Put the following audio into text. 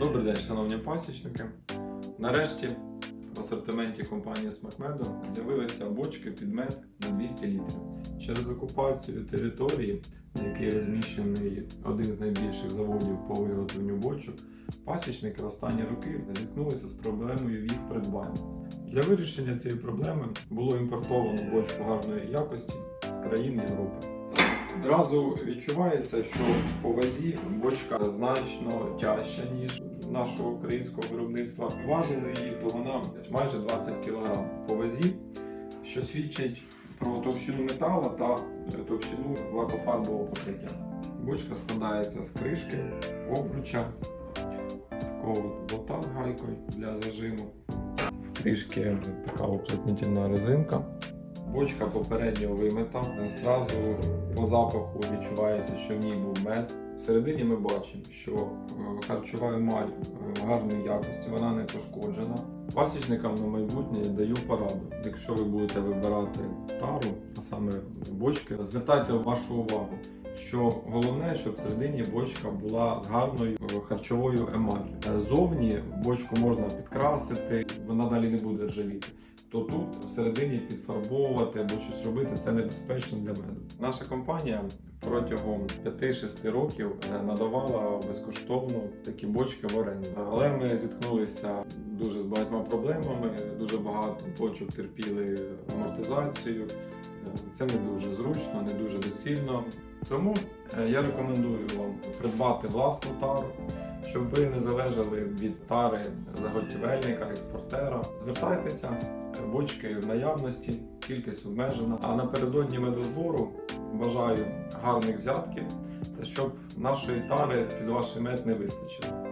Добрий день, шановні пасічники. Нарешті в асортименті компанії Смакмеду з'явилися бочки під мед на 200 літрів. Через окупацію території, на якій розміщений один з найбільших заводів по виготовленню бочок, пасічники останні роки зіткнулися з проблемою в їх придбанні. Для вирішення цієї проблеми було імпортовано бочку гарної якості з країн Європи. Одразу відчувається, що по вазі бочка значно тяжча, ніж нашого українського виробництва. Важили її, то вона майже 20 кг по вазі, що свідчить про товщину метала та товщину лакофарбового покриття. Бочка складається з кришки, обруча, такого бота з гайкою для зажиму. В кришки така уплотнительна резинка. Бочка попередньо вимита. Зразу по запаху відчувається, що в ній був мед. Всередині ми бачимо, що е, харчова емаль е, гарної якості, вона не пошкоджена. Пасічникам на майбутнє даю пораду. Якщо ви будете вибирати тару, а саме бочки, звертайте вашу увагу, що головне, щоб всередині бочка була з гарною е, харчовою емаллю. Е, Зовні бочку можна підкрасити, вона далі не буде ржавіти то тут всередині підфарбовувати або щось робити це небезпечно для меду. Наша компанія протягом 5-6 років е, надавала безкоштовно такі бочки в оренду. Але ми зіткнулися дуже з багатьма проблемами. Дуже багато бочок терпіли амортизацію. Е, Це не дуже зручно, не дуже доцільно. Тому е, я рекомендую вам придбати власну тару, щоб ви не залежали від тари заготівельника, експортера. Звертайтеся, бочки в наявності, кількість обмежена. А напередодні медозбору бажаю гарних взятків та щоб нашої тари під ваш мед не вистачило.